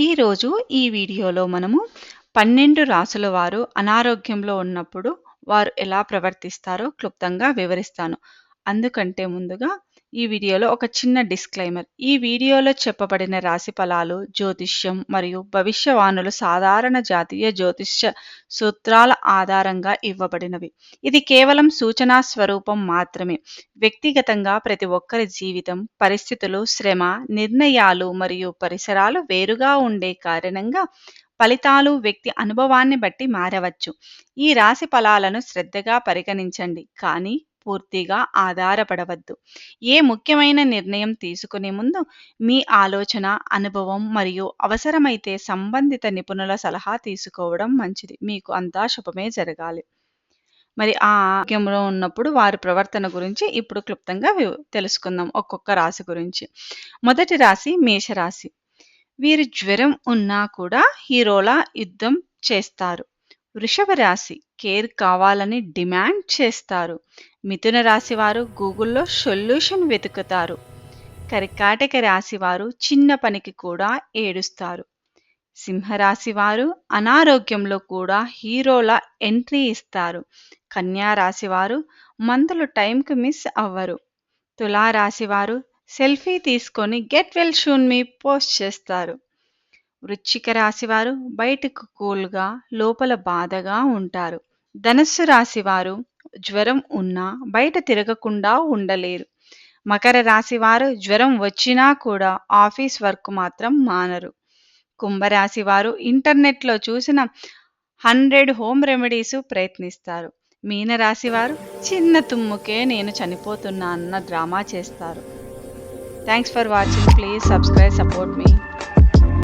ఈరోజు ఈ వీడియోలో మనము పన్నెండు రాసుల వారు అనారోగ్యంలో ఉన్నప్పుడు వారు ఎలా ప్రవర్తిస్తారో క్లుప్తంగా వివరిస్తాను. అందుకంటే ముందుగా ఈ వీడియోలో ఒక చిన్న డిస్క్లైమర్ ఈ వీడియోలో చెప్పబడిన రాశి ఫలాలు జ్యోతిష్యం మరియు భవిష్యవాణులు సాధారణ జాతీయ జ్యోతిష్య సూత్రాల ఆధారంగా ఇవ్వబడినవి. ఇది కేవలం సూచనా స్వరూపం మాత్రమే. వ్యక్తిగతంగా ప్రతి ఒక్కరి జీవితం పరిస్థితులు శ్రమ నిర్ణయాలు మరియు పరిసరాలు వేరుగా ఉండే కారణంగా ఫలితాలు వ్యక్తి అనుభవాన్ని బట్టి మారవచ్చు. ఈ రాశి ఫలాలను శ్రద్ధగా పరిగణించండి. కానీ పూర్తిగా ఆధారపడవద్దు. ఏ ముఖ్యమైన నిర్ణయం తీసుకునే ముందు మీ ఆలోచన అనుభవం మరియు అవసరమైతే సంబంధిత నిపుణుల సలహా తీసుకోవడం మంచిది. మీకు అంతా శుభమే జరగాలి. మరి ఆ ఆరోగ్యంలో ఉన్నప్పుడు వారి ప్రవర్తన గురించి ఇప్పుడు క్లుప్తంగా తెలుసుకుందాం ఒక్కొక్క రాశి గురించి. మొదటి రాశి మేషరాశి. వీరు జ్వరం ఉన్నా కూడా హీరోలా యుద్ధం చేస్తారు. వృషభ రాశి కేర్ కావాలని డిమాండ్ చేస్తారు. మిథున రాశి వారు గూగుల్లో సొల్యూషన్ వెతుకుతారు. కర్కాటక రాశి వారు చిన్న పనికి కూడా ఏడుస్తారు. సింహరాశి వారు అనారోగ్యంలో కూడా హీరోల ఎంట్రీ ఇస్తారు. కన్యా రాశి వారు మందులు టైంకి మిస్ అవ్వరు. తులారాశి వారు సెల్ఫీ తీసుకొని గెట్ వెల్ షూన్ మీ పోస్ట్ చేస్తారు. వృశ్చిక రాశివారు బయటకు కూల్గా లోపల బాధగా ఉంటారు. ధనస్సు రాశివారు జ్వరం ఉన్నా బయట తిరగకుండా ఉండలేరు. మకర రాశివారు జ్వరం వచ్చినా కూడా ఆఫీస్ వర్క్ మాత్రం మానరు. కుంభరాశి వారు ఇంటర్నెట్లో చూసిన హండ్రెడ్ హోమ్ రెమెడీస్ ప్రయత్నిస్తారు. మీనరాశి వారు చిన్న తుమ్ముకే నేను చనిపోతున్నా అన్న డ్రామా చేస్తారు. Thanks for watching. Please subscribe support me.